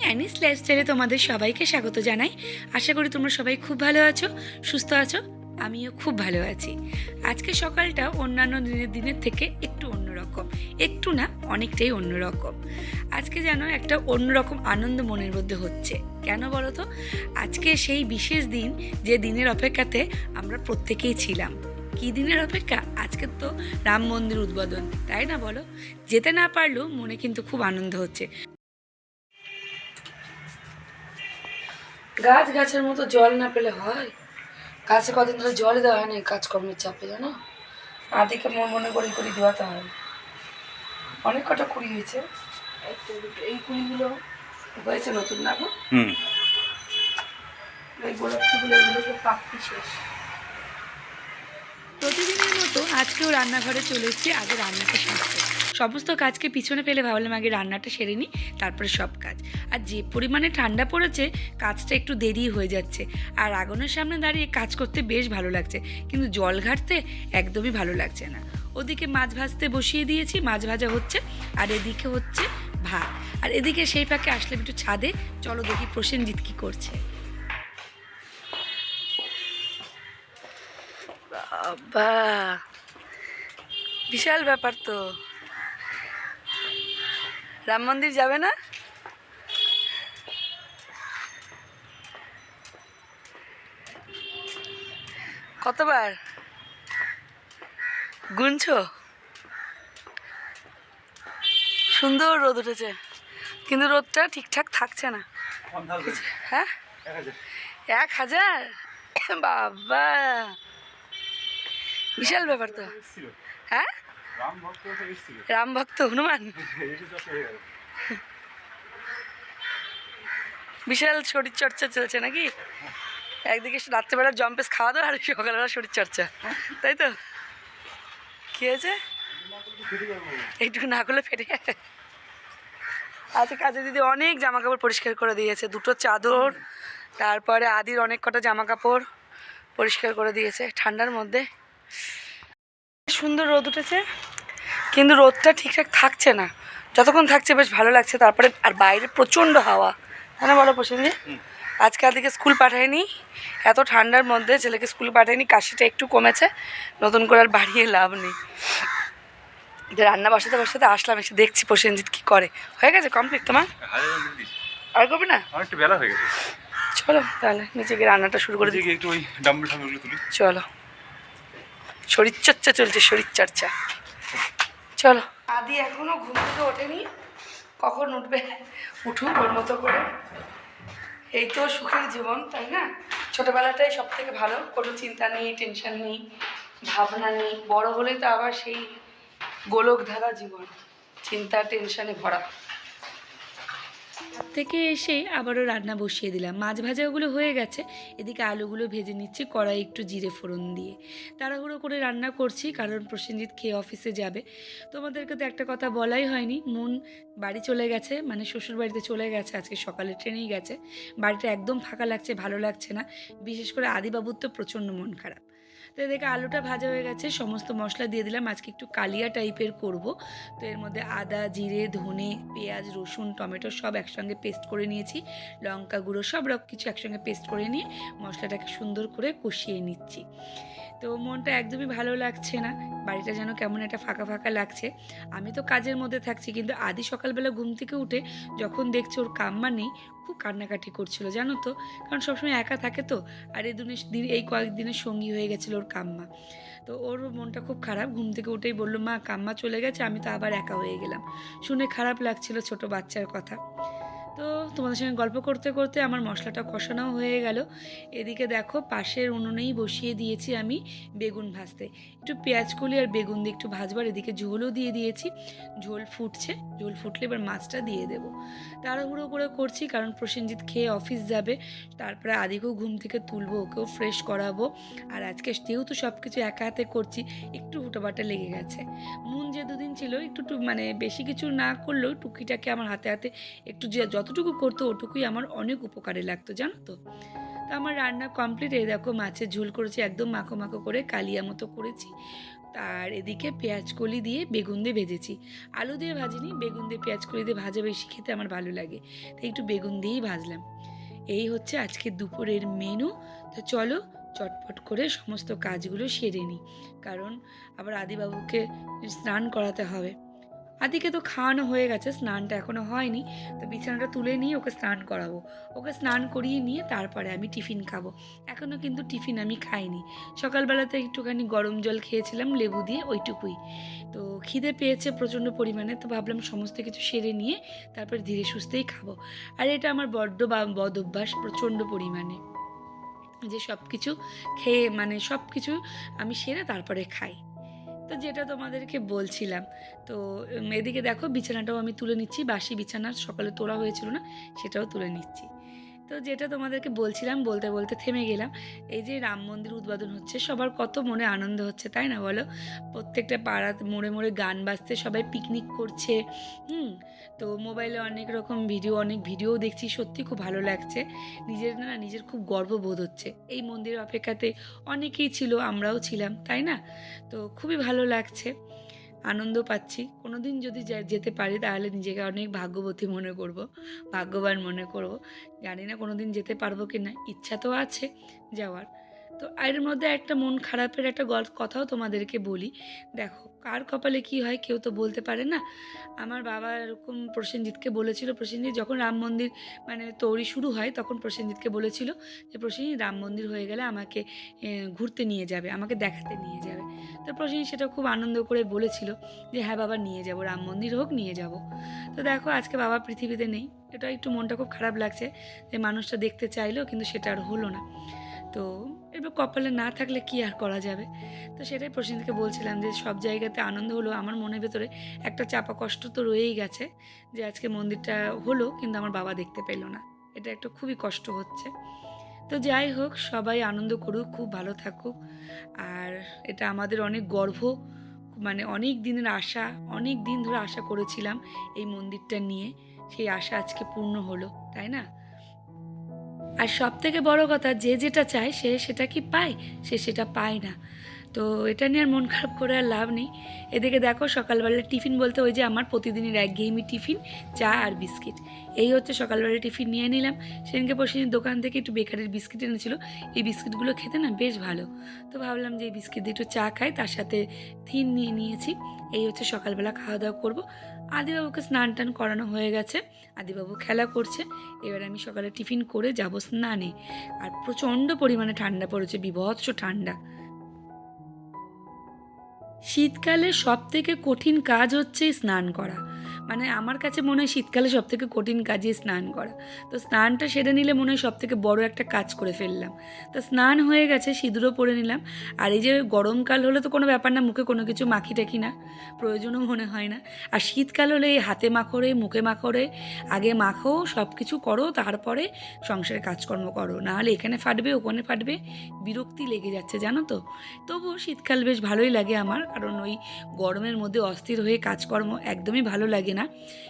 Anise লাইফস্টাইলে তোমাদের সবাইকে স্বাগত জানাই। আশা করি তোমরা সবাই খুব ভালো আছো, সুস্থ আছো, আমিও খুব ভালো আছি। আজকে সকালটা অন্যান্য দিনের দিনের থেকে একটু অন্যরকম, একটু না অনেকটাই অন্যরকম। আজকে যেন একটা অন্যরকম আনন্দ মনের মধ্যে হচ্ছে। কেন বলো তো আজকে সেই বিশেষ দিন যে দিনের অপেক্ষাতে আমরা প্রত্যেকেই ছিলাম। কী দিনের অপেক্ষা? আজকে তো রাম মন্দির উদ্বোধন, তাই না বলো? যেতে না পারলেও মনে কিন্তু খুব আনন্দ হচ্ছে। গাছ গাছের মতো জল না পেলে হয়? গাছে কদিন ধরে জল দেওয়া হয় না এই কাজকর্মের চাপে জানো? আদিকে মন মনে করে করি দেওয়াতে হয়। অনেক কটা কুড়ি হয়েছে। এই কুড়িগুলো হয়েছে নতুন না গো? হুম। এই গোলাপ ফুলগুলো এগুলো সব পাখি শেষ। প্রতিদিনের মতো আজকেও রান্নাঘরে চলে এসেছি, আগে রান্নাটা সারতে। সমস্ত কাজকে পিছনে ফেলে ভাবলাম আগে রান্নাটা সেরে নিই, তারপরে সব কাজ। আর যে পরিমাণে ঠান্ডা পড়েছে, কাজটা একটু দেরি হয়ে যাচ্ছে। আর আগুনের সামনে দাঁড়িয়ে কাজ করতে বেশ ভালো লাগছে, কিন্তু জল ঘাটতে একদমই ভালো লাগছে না। ওদিকে মাছ ভাজতে বসিয়ে দিয়েছি, মাছ ভাজা হচ্ছে, আর এদিকে হচ্ছে ভাত। আর এদিকে সেই ফাঁকে আসলে একটু ছাদে, চলো দেখি প্রসেনজিৎ কী করছে। বাবা বিশাল ব্যাপার তো। রাম মন্দির যাবে না? কতবার? গুনছো? সুন্দর রোদ উঠেছে কিন্তু রোদটা ঠিকঠাক থাকছে না। হ্যাঁ? এক হাজার? বাবা! বিশাল ব্যাপার তো। হ্যাঁ? রাম ভক্ত হনুমান? বিশাল শরীর চর্চা চলছে নাকি? একদিকে রাত্রেবেলা জম্পেস খাওয়া দাওয়া, আর সকালবেলা শরীর চর্চা তাই তো? কি হয়েছে? এইটুকু না করলে ফেটে। আজকে কাজে দিদি অনেক জামা কাপড় পরিষ্কার করে দিয়েছে। দুটো চাদর, তারপরে আদির অনেক কটা জামা কাপড় পরিষ্কার করে দিয়েছে ঠান্ডার মধ্যে। সুন্দর রোদ উঠেছে কিন্তু রোদটা ঠিকঠাক থাকছে না। যতক্ষণ থাকছে বেশ ভালো লাগছে তারপরে আর বাইরে প্রচণ্ড হাওয়া। তাই না বলো প্রসেনজি? আজকে আদিকে স্কুল পাঠায়নি এত ঠান্ডার মধ্যে ছেলেকে স্কুল পাঠায়নি কাশিটা একটু কমেছে নতুন করে আর বাড়িয়ে লাভ নেই। যে রান্না বসাতে বসাতে আসলাম এসে দেখছি প্রসেনজিৎ কি করে। হয়ে গেছে কমপ্লিট তোমার? আর করবে না? অনেকটা বেলা হয়ে গেছে। চলো তাহলে নিচে গিয়ে রান্নাটা শুরু করে দিই। একটু ওই ডাম্বল ঠাম্বলগুলো তুলি। চলো। শরীরচর্চা চলছে, শরীরচর্চা। চলো। আদি এখনও ঘুম থেকে ওঠেনি, কখন উঠবে উঠুক ওর মতো করে। এই তো সুখের জীবন, তাই না? ছোটোবেলাটাই সব থেকে ভালো, কোনো চিন্তা নেই টেনশন নেই, ভাবনা নেই। বড় হলেই তো আবার সেই গোলক ধারা জীবন, চিন্তা টেনশনে ভরা। থেকে এসে আবারও রান্না বসিয়ে দিলাম। মাছ ভাজাগুলো হয়ে গেছে। এদিকে আলুগুলো ভেজে নিচ্ছি, কড়াই একটু জিরে ফোড়ন দিয়ে। তাড়াহুড়ো করে রান্না করছি, কারণ প্রসেনজিৎ খেয়ে অফিসে যাবে। তোমাদেরকে তো একটা কথা বলাই হয়নি, মন বাড়ি চলে গেছে মানে শ্বশুর বাড়িতে চলে গেছে, আজকে সকালে ট্রেনেই গেছে। বাড়িটা একদম ফাঁকা লাগছে, ভালো লাগছে না। বিশেষ করে আদিবাবুর তো প্রচণ্ড মন খারাপ। তো দেখে আলুটা ভাজা হয়ে গেছে, সমস্ত মশলা দিয়ে দিলাম। আজকে একটু কালিয়া টাইপের করব। তো এর মধ্যে আদা, জিরে, ধনে, পেঁয়াজ, রসুন, টমেটো সব একসঙ্গে পেস্ট করে নিয়েছি। লঙ্কা গুঁড়ো সব রকম কিছু একসঙ্গে পেস্ট করে নিয়ে মশলাটাকে সুন্দর করে কষিয়ে নিচ্ছি। তো মনটা একদমই ভালো লাগছে না। বাড়িটা যেন কেমন একটা ফাঁকা ফাঁকা লাগছে। আমি তো কাজের মধ্যে থাকছি, কিন্তু আদি সকালবেলা ঘুম থেকে উঠে যখন দেখছে ওর কাম্মা নেই, খুব কান্নাকাটি করছিল, জানো তো? কারণ সবসময় একা থাকে তো। আর এই দিনের দিন, এই কয়েকদিনের সঙ্গী হয়ে গেছিল ওর কাম্মা। তো ওর মনটা খুব খারাপ, ঘুম থেকে উঠেই বলল, মা, কাম্মা চলে গেছে, আমি তো আবার একা হয়ে গেলাম। শুনে খারাপ লাগছিল ছোট বাচ্চার কথা। তো তোমাদের সঙ্গে গল্প করতে করতে আমার মশলাটা কষানোও হয়ে গেল। এদিকে দেখো পাশের উনুনেই বসিয়ে দিয়েছি আমি বেগুন ভাজতে। একটু পেঁয়াজ কলি আর বেগুন দিয়ে একটু ভাজবার এদিকে ঝোলও দিয়ে দিয়েছি। ঝোল ফুটছে, ঝোল ফুটলে এবার মাছটা দিয়ে দেবো। তাড়াহুড়ো করে করছি কারণ প্রসেনজিৎ খেয়ে অফিস যাবে। তারপরে আদিকেও ঘুম থেকে তুলবো, ওকেও ফ্রেশ করাবো। আর আজকে যেহেতু সব কিছু একা হাতে করছি, একটু হুটোপাটা লেগে গেছে। মন যে দুদিন ছিল, একটু মানে বেশি কিছু না করলেও টুকিটাকে আমার হাতে হাতে একটু যে যতটুকু করতো, ওটুকুই আমার অনেক উপকারে লাগতো, জানো তো? তো আমার রান্না কমপ্লিট এই দেখো মাছের ঝোল করেছি, একদম মাখো মাখো করে কালিয়া মতো করেছি। আর এদিকে পেঁয়াজ কলি দিয়ে বেগুন দিয়ে ভেজেছি। আলু দিয়ে ভাজিনি, বেগুন দিয়ে পেঁয়াজ কলি দিয়ে ভাজা বেশি খেতে আমার ভালো লাগে। তাই একটু বেগুন দিয়েই ভাজলাম। এই হচ্ছে আজকে দুপুরের মেনু তো চলো চটপট করে সমস্ত কাজগুলো সেরে নিই। কারণ আবার আদিবাবুকে স্নান করাতে হবে। আদিকে তো খাওয়ানো হয়ে গেছে, স্নানটা এখনও হয়নি, তো বিছানাটা তুলে নিয়ে ওকে স্নান করাবো। ওকে স্নান করিয়ে নিয়ে তারপরে আমি টিফিন খাব। এখনও কিন্তু টিফিন আমি খাইনি। সকালবেলাতে একটুখানি গরম জল খেয়েছিলাম, লেবু দিয়ে ওইটুকুই। তো খিদে পেয়েছে প্রচণ্ড পরিমাণে, তো ভাবলাম সমস্ত কিছু সেরে নিয়ে তারপর ধীরে সুস্থেই খাব। আর এটা আমার বড্ড বা, বদ অভ্যাস, প্রচণ্ড পরিমাণে। যে সব কিছু খেয়ে মানে সব কিছু আমি সেরে তারপরে খাই। তো যেটা তোমাদেরকে বলছিলাম, তো এদিকে দেখো বিছানাটাও আমি তুলে নিচ্ছি, বাসি বিছানা, সকালে তোলা হয়েছিল না, সেটাও তুলে নিচ্ছি। তো যেটা তোমাদেরকে বলছিলাম, বলতে বলতে থেমে গেলাম, এই যে রাম মন্দির উদ্বোধন হচ্ছে, সবার কত মনে আনন্দ হচ্ছে, তাই না বলো? প্রত্যেকটা পাড়াতে মোড়ে মোড়ে গান বাজতে সবাই পিকনিক করছে, হুম? তো মোবাইলে অনেক রকম ভিডিও অনেক ভিডিও দেখছি, সত্যি খুব ভালো লাগছে। নিজের না, নিজের খুব গর্ববোধ হচ্ছে। এই মন্দিরের অপেক্ষাতে অনেকেই ছিল, আমরাও ছিলাম, তাই না? তো খুবই ভালো লাগছে। আনন্দ পাচ্ছি। কোনো দিন যদি যেতে পারি তাহলে নিজেকে অনেক ভাগ্যবতী মনে করব, ভাগ্যবান মনে করব। জানি না কোনো দিন যেতে পারব কি না ইচ্ছা তো আছে যাওয়ার। তো এর মধ্যে একটা মন খারাপের একটা গল্প কথাও তোমাদেরকে বলি। দেখো, কার কপালে কি হয় কেউ তো বলতে পারে না। আমার বাবা এরকম প্রসেনজিৎকে বলেছিল, প্রসেনজিৎ যখন রাম মন্দির মানে তৈরি শুরু হয় তখন প্রসেনজিৎকে বলেছিল যে, প্রসেনজিৎ, রাম মন্দির হয়ে গেলে আমাকে ঘুরতে নিয়ে যাবে, আমাকে দেখাতে নিয়ে যাবে। তো প্রসেনজিৎ সেটা খুব আনন্দ করে বলেছিল যে হ্যাঁ বাবা, নিয়ে যাব, রাম মন্দির হোক, নিয়ে যাব। তো দেখো, আজকে বাবা পৃথিবীতে নেই। এটা একটু মনটা খুব খারাপ লাগছে যে, মানুষটা দেখতে চাইলো কিন্তু সেটা আর হলো না। তো এবার কপালে না থাকলে কি আর করা যাবে? তো সেটাই প্রসেনজিৎকে বলছিলাম যে সব জায়গাতে আনন্দ হলো। আমার মনের ভেতরে একটা চাপা কষ্ট তো রয়েই গেছে যে আজকে মন্দিরটা হলো, কিন্তু আমার বাবা দেখতে পেল না। এটা একটা খুবই কষ্ট হচ্ছে। তো যাই হোক, সবাই আনন্দ করুক, খুব ভালো থাকুক। আর এটা আমাদের অনেক গর্ব মানে অনেক দিনের আশা, অনেক দিন ধরে আশা করেছিলাম এই মন্দিরটা নিয়ে। সেই আশা আজকে পূর্ণ হলো, তাই না? আর সব থেকে বড় কথা যে যেটা চায় সে সেটা কি পায়? সে সেটা পায় না। তো এটা নিয়ে আর মন খারাপ করে আর লাভ নেই। এদিকে দেখো সকালবেলা টিফিন বলতে ওই যে আমার প্রতিদিনের একঘেয়েমি টিফিন, চা আর বিস্কিট। এই হচ্ছে সকালবেলা টিফিন নিয়ে নিলাম। সেদিনকে প্রতিদিন দোকান থেকে একটু বেকারির বিস্কিট এনেছিল। এই বিস্কিটগুলো খেতে না বেশ ভালো। তো ভাবলাম যে এই বিস্কিট দিয়ে একটু চা খাই, তার সাথে থিন নিয়ে নিয়েছি। এই হচ্ছে সকালবেলা খাওয়া দাওয়া করব। আদিবাবুকে স্নান টান করানো হয়ে গেছে। আদিবাবু খেলা করছে। এবার আমি সকালে টিফিন করে যাব স্নানে। আর প্রচণ্ড পরিমাণে ঠান্ডা পড়েছে, বিভৎস ঠান্ডা। শীতকালে সবথেকে কঠিন কাজ হচ্ছে স্নান করা। মানে আমার কাছে মনে হয় শীতকালে সব থেকে কঠিন কাজই স্নান করা। তো স্নানটা সেরে নিলে মনে হয় সব থেকে বড় একটা কাজ করে ফেললাম। তো স্নান হয়ে গেছে, সিঁদুরও পরে নিলাম। আর এই যে গরমকাল হলে তো কোনো ব্যাপার না, মুখে কোনো কিছু মাখি টাকি না, প্রয়োজনও মনে হয় না। আর শীতকাল হলে এই হাতে মাখরে, মুখে মাখরে, আগে মাখো সব কিছু করো, তারপরে সংসারে কাজকর্ম করো। নাহলে এখানে ফাটবে, ওখানে ফাটবে, বিরক্তি লেগে যাচ্ছে, জানো তো? তবুও শীতকাল বেশ ভালোই লাগে আমার, কারণ ওই গরমের মধ্যে অস্থির হয়ে কাজকর্ম একদমই ভালো লাগে না,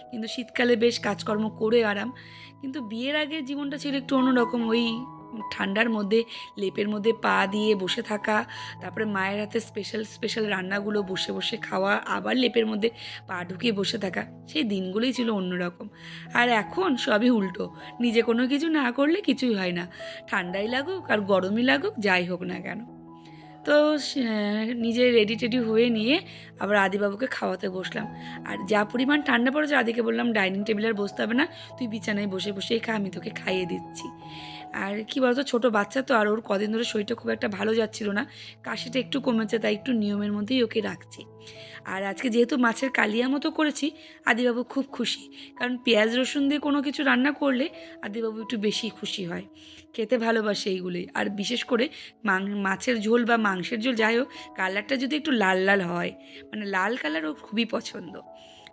কিন্তু শীতকালে বেশ কাজকর্ম করে আরাম। কিন্তু বিয়ের আগে জীবনটা ছিল একটু অন্যরকম, ওই ঠান্ডার মধ্যে, লেপের মধ্যে পা দিয়ে বসে থাকা, তারপরে মায়ের হাতে স্পেশাল স্পেশাল রান্নাগুলো বসে বসে খাওয়া, আবার লেপের মধ্যে পা ঢুকিয়ে বসে থাকা, সেই দিনগুলোই ছিল অন্যরকম। আর এখন সবই উল্টো, নিজে কোনো কিছু না করলে কিছুই হয় না। ঠান্ডাই লাগুক আর গরমই লাগুক, যাই হোক না কেন। তো সে- নিজে রেডি টেডি হয়ে নিয়ে আবার আদিবাবুকে খাওয়াতে বসলাম। আর যা পরিমাণ ঠান্ডা পড়েছে, আদিকে বললাম, ডাইনিং টেবিলে আর বসতে হবে না, তুই বিছানায় বসে বসেই খা, আমি তোকে খাইয়ে দিচ্ছি। আর কি বলতো, ছোটো বাচ্চা তো, আর ওর কদিন ধরে শরীরটা খুব একটা ভালো যাচ্ছিল না, কাশিটা একটু কমেছে, তাই একটু নিয়মের মধ্যেই ওকে রাখছি। আর আজকে যেহেতু মাছের কালিয়া মতো করেছি, আদিবাবু খুব খুশি। কারণ পেঁয়াজ, রসুন দিয়ে কোনো কিছু রান্না করলে আদিবাবু একটু বেশি খুশি হয়। খেতে ভালোবাসে এইগুলোই। আর বিশেষ করে মাং- মাছের ঝোল বা মাংসের ঝোল যাই হোক, কালারটা যদি একটু লাল লাল হয় মানে লাল কালার ও খুবই পছন্দ।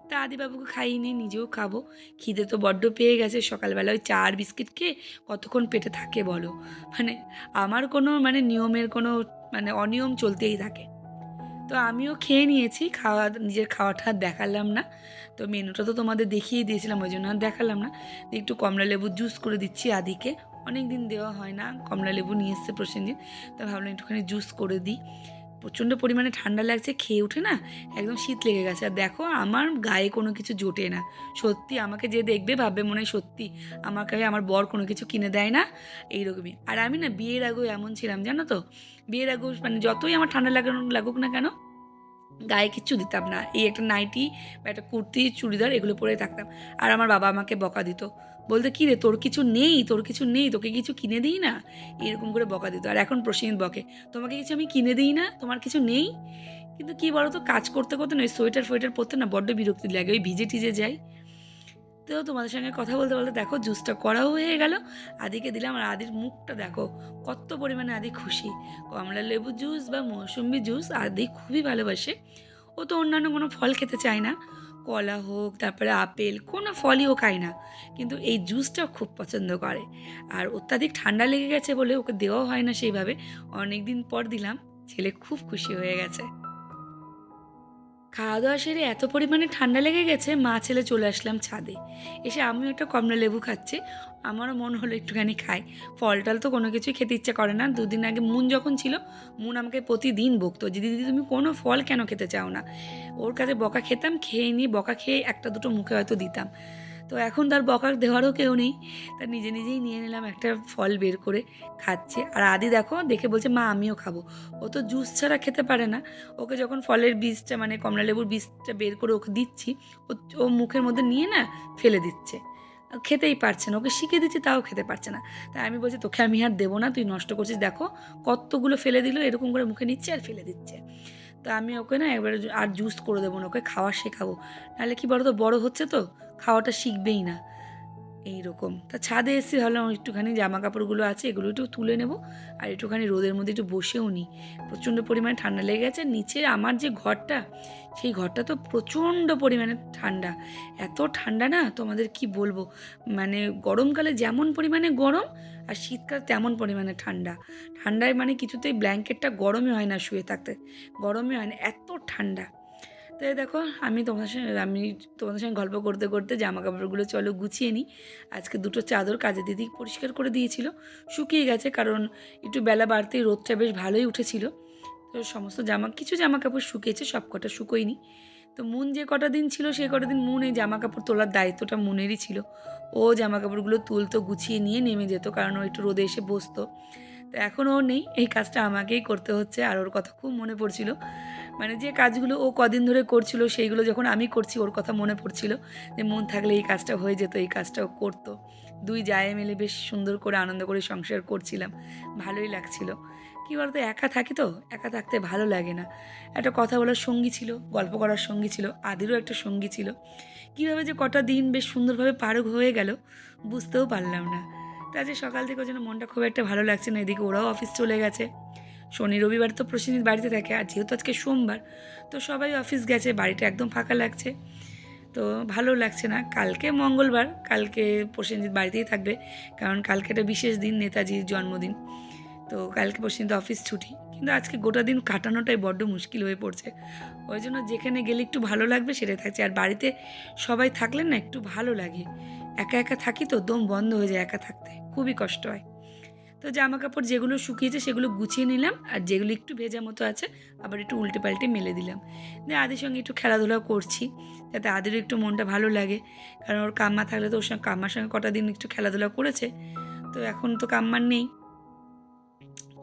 তা আদিবাবুকে খাইয়ে নিয়ে নিজেও খাব। খিদে তো বড্ড পেয়ে গেছে। সকালবেলা ওই চা আর বিস্কিট খেয়ে কতক্ষণ পেটে থাকে বলো? মানে আমার কোনো মানে নিয়মের কোনো মানে অনিয়ম চলতেই থাকে। তো আমিও খেয়ে নিয়েছি, খাওয়া, নিজের খাওয়াটা দেখালাম না। তো মেনুটা তো তোমাদের দেখিয়ে দিয়েছিলাম, ওই জন্য আর দেখালাম না। একটু কমলা লেবুর জুস করে দিচ্ছি আদিকে। অনেক দিন দেওয়া হয় না, কমলা লেবু নিয়ে এসছে প্রসেনজিৎ, তো ভাবলাম একটুখানি জুস করে দিই। প্রচণ্ড পরিমাণে ঠান্ডা লাগছে, খেয়ে উঠে না একদম শীত লেগে গেছে। আর দেখো, আমার গায়ে কোনো কিছু জোটে না। সত্যি আমাকে যে দেখবে ভাববে মনে হয় সত্যি আমাকে আমার বর কোনো কিছু কিনে দেয় না, এইরকমই। আর আমি না বিয়ের আগেও এমন ছিলাম, জানো তো? বিয়ের আগেও মানে যতই আমার ঠান্ডা লাগানো, লাগুক না কেন, গায়ে কিচ্ছু দিতাম না। এই একটা নাইটি বা একটা কুর্তি, চুড়িদার এগুলো পরে থাকতাম। আর আমার বাবা আমাকে বকা দিত। বলতে, কী রে, তোর কিছু নেই, তোর কিছু নেই, তোকে কিছু কিনে দিই না? এরকম করে বকা দিত। আর এখন প্রসেনজিৎ বকে, তোমাকে কিছু আমি কিনে দিই না? তোমার কিছু নেই? কিন্তু কি বলো তো কাজ করতে করতে না ওই সোয়েটার ফোয়েটার পরতে না বড্ড বিরক্তি লাগে, ওই ভিজে টিজে যাই। তো তোমাদের সঙ্গে কথা বলতে বলতে দেখো, জুসটা করাও হয়ে গেল। আদিকে দিলাম, আর আদির মুখটা দেখো, কত পরিমাণে আদি খুশি। কমলা লেবু জুস বা মৌসুম্বি জুস আদি খুবই ভালোবাসে। ও তো অন্যান্য কোনো ফল খেতে চায় না। কলা হোক, তারপরে আপেল, কোনো ফলই ও খায় না। কিন্তু এই জুসটা খুব পছন্দ করে। আর অত্যাধিক ঠান্ডা লেগে গেছে বলে ওকে দেওয়া হয় না সেইভাবে। অনেক দিন পর দিলাম ছেলে খুব খুশি হয়ে গেছে। খাওয়া দাওয়া সেরে এত পরিমাণে ঠান্ডা লেগে গেছে, মা ছেলে চলে আসলাম ছাদে। এসে আমিও একটা কমলা লেবু খাচ্ছি, আমারও মন হলো একটুখানি খাই। ফল টল তো কোনো কিছুই খেতে ইচ্ছে করে না। দুদিন আগে মুন যখন ছিল, মুন আমাকে প্রতিদিন বকতো, যে দিদি, তুমি কোনো ফল কেন খেতে চাও না? ওর কাছে বকা খেতাম, খেয়ে নিয়ে বকা খেয়ে একটা দুটো মুখে হয়তো দিতাম। তো এখন তার বকা দেওয়ারও কেউ নেই। তার নিজে নিজেই নিয়ে নিলাম একটা ফল বের করে খাচ্ছে। আর আদি দেখো, দেখে বলছে, মা, আমিও খাব। ও তো জুস ছাড়া খেতে পারে না। ওকে যখন ফলের বীজটা মানে কমলালেবুর বীজটা বের করে ওকে দিচ্ছি, ও মুখের মধ্যে নিয়ে না ফেলে দিচ্ছে। খেতেই পারছে না। ওকে শিখে দিচ্ছি, তাও খেতে পারছে না। তাই আমি বলছি, তোকে আমি আর দেবো না, তুই নষ্ট করছিস। দেখো, কতগুলো ফেলে দিল, এরকম করে মুখে নিচ্ছে আর ফেলে দিচ্ছে। তো আমি ওকে না এবারে জু- আর জুস করে দেবো না, ওকে খাওয়া শেখাবো। নাহলে কি বলো তো বড় হচ্ছে তো? খাওয়াটা শিখবেই না। এই রকম তা ছাদে এসে ভাবলাম একটুখানি জামা কাপড়গুলো আছে, এগুলো একটু তুলে নেব। আর একটুখানি রোদের মধ্যে একটু বসেও নিই। প্রচণ্ড পরিমাণে ঠান্ডা লেগে গেছে। নিচে আমার যে ঘরটা, সেই ঘরটা তো প্রচণ্ড পরিমাণে ঠান্ডা। এত ঠান্ডা না, তোমাদের কি বলব? মানে গরমকালে যেমন পরিমাণে গরম, আর শীতকাল তেমন পরিমাণে ঠান্ডা। ঠান্ডায় মানে কিছুতেই ব্ল্যাঙ্কেটটা গরমই হয় না শুয়ে থাকতে। গরমই হয় না, এত ঠান্ডা। তো দেখো, আমি তোমাদের সঙ্গে, আমি তোমাদের সঙ্গে গল্প করতে করতে জামা কাপড়গুলো চলো গুছিয়ে নিই। আজকে দুটো চাদর কাজে দিদি পরিষ্কার করে দিয়েছিল। শুকিয়ে গেছে কারণ একটু বেলা বাড়তেই রোদটা বেশ ভালোই উঠেছিল। তো সমস্ত জামা, কিছু জামা কাপড় শুকিয়েছে, সব কটা শুকোয়নি। তো মুন যে কটা দিন ছিল সেই কটা দিন মুন এই জামা কাপড় তোলার দায়িত্বটা মুনেরই ছিল। ও জামা কাপড়গুলো তুলতো, গুছিয়ে নিয়ে নেমে যেত কারণ ও একটু রোদে এসে বসতো। তো এখন ও নেই, এই কাজটা আমাকেই করতে হচ্ছে। আর ওর কথা খুব মনে পড়ছিল। মানে যে কাজগুলো ও কদিন ধরে করছিল, সেইগুলো যখন আমি করছি, ওর কথা মনে পড়ছিল যে মন থাকলে এই কাজটা হয়ে যেত, এই কাজটা ও করতো। দুই জায়ে মিলে বেশ সুন্দর করে আনন্দ করে সংসার করছিলাম। ভালোই লাগছিল। কী বলতো, একা থাকি তো, একা থাকতে ভালো লাগে না। একটা কথা বলার সঙ্গী ছিল, গল্প করার সঙ্গী ছিল, আদিরও একটা সঙ্গী ছিল। কীভাবে যে কটা দিন বেশ সুন্দরভাবে পার হয়ে গেল, বুঝতেও পারলাম না। তা যে সকাল থেকে জন্য মনটা খুব একটা ভালো লাগছে না, এদিকে ওরাও অফিস চলে গেছে। শনি রবিবার তো প্রসেনজিৎ বাড়িতে থাকে আর যেহেতু আজকে সোমবার, তো সবাই অফিস গেছে, বাড়িটা একদম ফাঁকা লাগছে। তো ভালো লাগছে না। কালকে মঙ্গলবার, কালকে প্রসেনজিৎ বাড়িতেই থাকবে, কারণ কালকে একটা বিশেষ দিন, নেতাজির জন্মদিন। তো কালকে প্রসেনজিৎ অফিস ছুটি, কিন্তু আজকে গোটা দিন কাটানোটাই বড্ড মুশকিল হয়ে পড়ছে। ওই জন্য যেখানে গেলে একটু ভালো লাগবে, সেটাই থাকছে। আর বাড়িতে সবাই থাকলে না একটু ভালো লাগে। একা একা থাকি তো, দম বন্ধ হয়ে যায় একা থাকতে। খুবই কষ্ট হয়। তো জামা কাপড় যেগুলো শুকিয়েছে সেগুলো গুছিয়ে নিলাম, আর যেগুলো একটু ভেজা মতো আছে, আবার একটু উল্টে পাল্টে মেলে দিলাম। দিয়ে আদির সঙ্গে একটু খেলাধুলা করছি, যাতে আদিরও একটু মনটা ভালো লাগে। কারণ ওর কাম্মা থাকলে তো ওর সঙ্গে, কাম্মার সঙ্গে কটা দিন একটু খেলাধুলা করেছে, তো এখন তো কাম্মার নেই।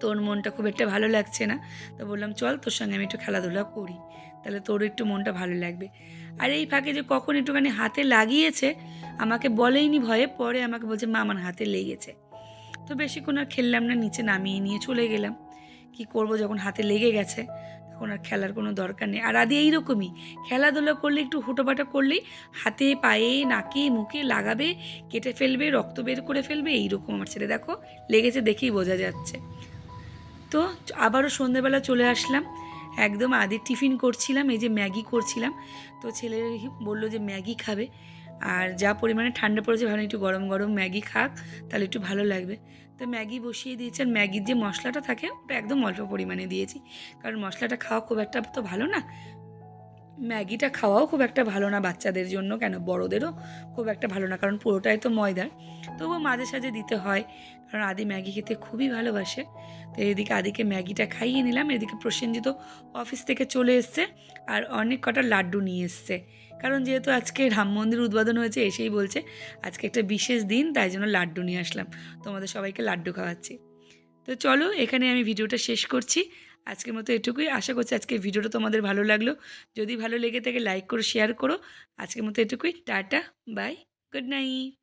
তোর মনটা খুব একটা ভালো লাগছে না, তো বললাম, চল তোর সঙ্গে আমি একটু খেলাধুলা করি, তাহলে তোর একটু মনটা ভালো লাগবে। আর এই ফাঁকে যে কখন একটুখানি হাতে লাগিয়েছে, আমাকে বলেইনি ভয়ে, পরে আমাকে বলছে, মা, আমার হাতে লেগেছে। তো বেশিক্ষণ আর খেললাম না, নিচে নামিয়ে নিয়ে চলে গেলাম। কি করব যখন হাতে লেগে গেছে, তখন আর খেলার কোনো দরকার নেই। আর আদি এইরকমই, খেলাধুলা করলে একটু হুটোপাটা করলেই হাতে, পায়ে, নাকে, মুখে লাগাবে, কেটে ফেলবে, রক্ত বের করে ফেলবে, এইরকম আমার ছেলে। দেখো, লেগেছে দেখেই বোঝা যাচ্ছে। তো আবারও সন্ধেবেলা চলে আসলাম। একদম আদি টিফিন করছিলাম, এই যে ম্যাগি করছিলাম। তো ছেলে বলল যে ম্যাগি খাবে। আর যা পরিমাণে ঠান্ডা পড়েছে ভালো একটু গরম গরম ম্যাগি খাক, তাহলে একটু ভালো লাগবে। তো ম্যাগি বসিয়ে দিয়েছি, আর ম্যাগির যে মশলাটা থাকে, ওটা একদম অল্প পরিমাণে দিয়েছি। কারণ মশলাটা খাওয়া খুব একটা তো ভালো না। ম্যাগিটা খাওয়াও খুব একটা ভালো না বাচ্চাদের জন্য, কেন বড়োদেরও খুব একটা ভালো না, কারণ পুরোটাই তো ময়দার। তবুও মাঝে সাঝে দিতে হয়, কারণ আদি ম্যাগি খেতে খুবই ভালোবাসে। তো এদিকে আদিকে ম্যাগিটা খাইয়ে নিলাম, এদিকে প্রসেনজিৎ অফিস থেকে চলে এসছে, আর অনেক কটা লাড্ডু নিয়ে এসছে। কারণ যেহেতু আজকে রাম মন্দির উদ্বোধন হয়েছে, এসেই বলছে আজকে একটা বিশেষ দিন, তাই জন্য লাড্ডু নিয়ে আসলাম। তোমাদের সবাইকে লাড্ডু খাওয়াচ্ছি। তো চলো, এখানে আমি ভিডিওটা শেষ করছি। আজকের মতো এটুকুই। আশা করছি আজকে ভিডিওটা তোমাদের ভালো লাগল। যদি ভালো লেগে থাকে লাইক করো শেয়ার করো। আজকের মতো এটুকুই। Tata bye good night